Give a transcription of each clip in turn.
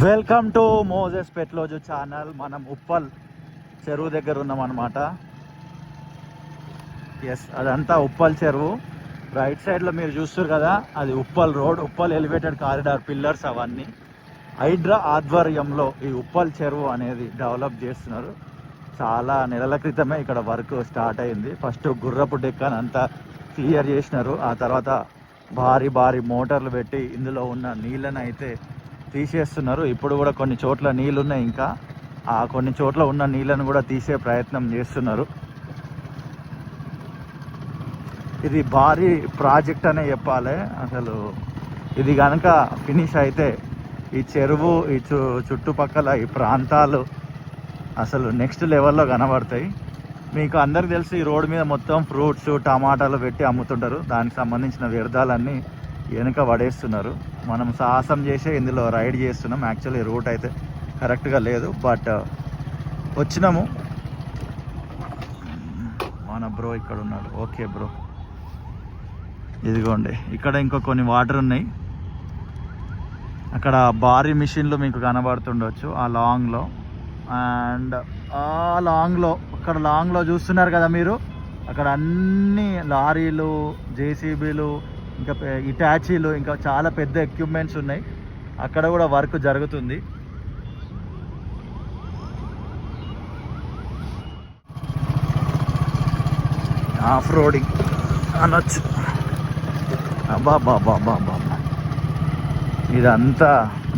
Welcome to Moses Petloju channel. మనం ఉప్పల్ చెరువు దగ్గర ఉన్నాం అనమాట ఎస్ అదంతా ఉప్పల్ చెరువు. రైట్ సైడ్లో మీరు చూస్తారు కదా అది Uppal road Uppal elevated corridor pillars అవన్నీ. హైడ్రా ఆధ్వర్యంలో ఈ ఉప్పల్ చెరువు అనేది డెవలప్ చేస్తున్నారు. చాలా నెలల క్రితమే ఇక్కడ వర్క్ స్టార్ట్ అయింది. ఫస్ట్ గుర్రపు డెక్కని అంతా క్లియర్ చేసినారు. ఆ తర్వాత భారీ భారీ మోటార్లు పెట్టి ఇందులో ఉన్న నీళ్ళని అయితే తీసేస్తున్నారు. ఇప్పుడు కూడా కొన్ని చోట్ల నీళ్ళు ఉన్నాయి ఇంకా. ఆ కొన్ని చోట్ల ఉన్న నీళ్ళను కూడా తీసే ప్రయత్నం చేస్తున్నారు. ఇది భారీ ప్రాజెక్ట్ అనే చెప్పాలి. అసలు ఇది కనుక ఫినిష్ అయితే ఈ చెరువు ఈ చు చుట్టుపక్కల ఈ ప్రాంతాలు అసలు నెక్స్ట్ లెవెల్లో కనబడతాయి. మీకు అందరికి తెలిసి ఈ రోడ్డు మీద మొత్తం ఫ్రూట్స్ టమాటాలు పెట్టి అమ్ముతుంటారు. దానికి సంబంధించిన వ్యర్థాలన్నీ వెనుక పడేస్తున్నారు. మనం సాహసం చేసి ఇందులో రైడ్ చేస్తున్నాం. యాక్చువల్లీ రూట్ అయితే కరెక్ట్గా లేదు బట్ uh, వచ్చినాము. మన బ్రో ఇక్కడ ఉన్నాడు. ఓకే బ్రో ఇదిగోండి ఇక్కడ ఇంకో కొన్ని వాటర్ ఉన్నాయి. అక్కడ భారీ మిషన్లు మీకు కనబడుతుండొచ్చు ఆ లాంగ్లో అండ్ ఆ లాంగ్లో అక్కడ లాంగ్లో చూస్తున్నారు కదా మీరు? అక్కడ అన్ని లారీలు జేసీబీలు ఇంకా ఇటాచీలు ఇంకా చాలా పెద్ద ఎక్విప్మెంట్స్ ఉన్నాయి. అక్కడ కూడా వర్క్ జరుగుతుంది. ఆఫ్ రోడింగ్ అనొచ్చు. అబ్బా బాబా బాబా ఇదంతా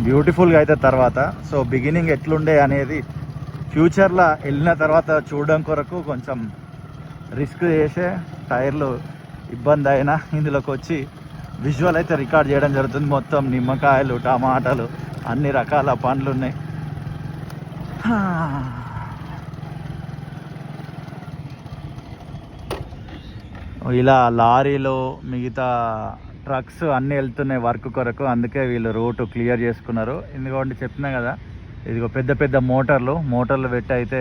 బ్యూటిఫుల్గా అయితే తర్వాత సో బిగినింగ్ ఎట్లుండే అనేది ఫ్యూచర్లో వెళ్ళిన తర్వాత చూడడం కొరకు కొంచెం రిస్క్ చేసే టైర్లు ఇబ్బంది అయినా ఇందులోకి వచ్చి విజువల్ అయితే రికార్డ్ చేయడం జరుగుతుంది. మొత్తం నిమ్మకాయలు టమాటాలు అన్ని రకాల పండ్లు ఉన్నాయి. ఇలా లారీలు మిగతా ట్రక్స్ అన్నీ వెళ్తున్నాయి వర్క్ కొరకు. అందుకే వీళ్ళు రోడ్డు క్లియర్ చేసుకున్నారు. ఎందుకంటే చెప్పినా కదా ఇదిగో పెద్ద పెద్ద మోటార్లు మోటార్లు పెట్టి అయితే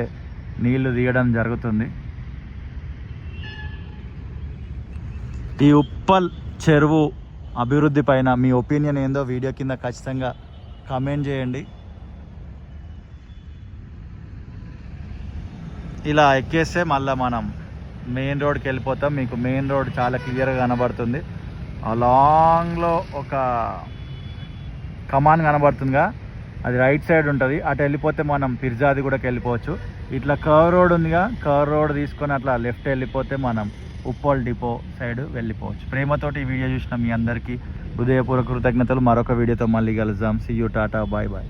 నీళ్ళు తీయడం జరుగుతుంది. ఈ ఉప్పల్ చెరువు అభివృద్ధి పైన మీ ఒపీనియన్ ఏందో వీడియో కింద ఖచ్చితంగా కామెంట్ చేయండి. ఇలా ఎక్కేస్తే మళ్ళీ మనం మెయిన్ రోడ్కి వెళ్ళిపోతాం. మీకు మెయిన్ రోడ్ చాలా క్లియర్గా కనబడుతుంది. ఆ లాంగ్లో ఒక కమాన్ కనబడుతుందిగా. అది రైట్ సైడ్ ఉంటుంది. అటు వెళ్ళిపోతే మనం పిర్జాది కూడా వెళ్ళిపోవచ్చు ఇట్లా కర్ రోడ్ ఉందిగా. కర్ రోడ్ తీసుకొని అట్లా లెఫ్ట్ వెళ్ళిపోతే మనం ఉప్పల్ డిపో సైడ్ వెళ్ళిపోవచ్చు. ప్రేమతోటి ఈ వీడియో చూసిన మీ అందరికీ హృదయపూర్వక కృతజ్ఞతలు. మరొక వీడియోతో మళ్ళీ కలుద్దాం. See you tata bye bye